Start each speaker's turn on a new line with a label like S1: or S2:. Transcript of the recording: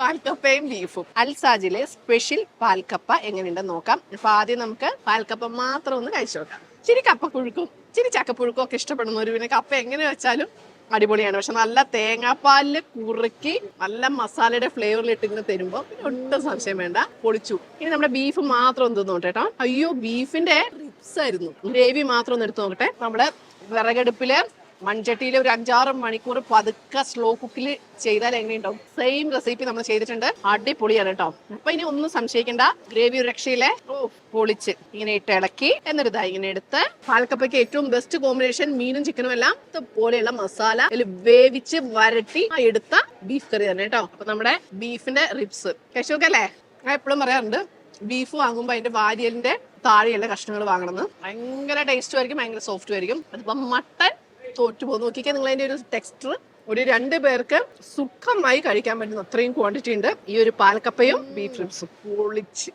S1: പാൽക്കപ്പയും ബീഫും അൽസാജിലെ സ്പെഷ്യൽ പാൽക്കപ്പ എങ്ങനെയുണ്ടെന്ന് നോക്കാം. അപ്പൊ ആദ്യം നമുക്ക് പാൽക്കപ്പ മാത്രം ഒന്ന് കഴിച്ചു നോക്കാം. ചിരി കപ്പപ്പുഴുക്കും ചിരി ചക്കപ്പുഴുക്കും ഒക്കെ ഇഷ്ടപ്പെടുന്നവർ പിന്നെ കപ്പ എങ്ങനെ വെച്ചാലും അടിപൊളിയാണ്. പക്ഷെ നല്ല തേങ്ങാപ്പാലിൽ കുറുക്കി നല്ല മസാലയുടെ ഫ്ലേവറിൽ ഇങ്ങനെ തരുമ്പോ പിന്നെ ഒട്ടും സംശയം വേണ്ട പൊളിച്ചു. ഇനി നമ്മുടെ ബീഫ് മാത്രം ഒന്ന് തിന്നോട്ടെ കേട്ടോ. അയ്യോ ബീഫിന്റെ റിപ്സ് ആയിരുന്നു. ഗ്രേവി മാത്രം ഒന്ന് എടുത്ത് നോക്കട്ടെ. നമ്മുടെ വിറകടുപ്പിൽ മൺചട്ടിയിൽ ഒരു അഞ്ചാറ് മണിക്കൂർ പതുക്കെ സ്ലോ കുക്കിൽ ചെയ്താൽ എങ്ങനെയുണ്ടാവും? സെയിം റെസിപ്പി നമ്മൾ ചെയ്തിട്ടുണ്ട്. അടിപൊളിയാണ് കേട്ടോ അപ്പൊ ഇനി ഒന്നും സംശയിക്കണ്ട. ഗ്രേവി രക്ഷയിലെ പൊളിച്ച് ഇങ്ങനെ ഇട്ട് ഇളക്കി. ഇതാ ഇങ്ങനെ എടുത്ത് പാൽക്കപ്പയ്ക്ക് ഏറ്റവും ബെസ്റ്റ് കോമ്പിനേഷൻ മീനും ചിക്കനും എല്ലാം. പോലെയുള്ള മസാല വേവിച്ച് വരട്ടി എടുത്ത ബീഫ് കറി തന്നെ കേട്ടോ അപ്പൊ നമ്മുടെ ബീഫിന്റെ റിബ്സ് കഴിച്ചോക്കല്ലേ ഞാൻ എപ്പോഴും പറയാറുണ്ട് ബീഫ് വാങ്ങുമ്പോൾ അതിന്റെ വാരിയലിന്റെ താഴെയുള്ള കഷ്ണങ്ങൾ വാങ്ങണമെന്ന് ഭയങ്കര ടേസ്റ്റും ആയിരിക്കും ഭയങ്കര സോഫ്റ്റും ആയിരിക്കും. അതിപ്പോ മട്ടൻ തോറ്റു പോകും നോക്കിക്കാൻ നിങ്ങൾ അതിന്റെ ഒരു ടെക്സ്റ്റർ ഒരു രണ്ട് പേർക്ക് സുഖമായി കഴിക്കാൻ പറ്റുന്ന അത്രയും ക്വാണ്ടിറ്റി ഉണ്ട്. ഈ ഒരു പാലക്കപ്പയും ബീഫ് റിബ്സും പൊളിച്ച്.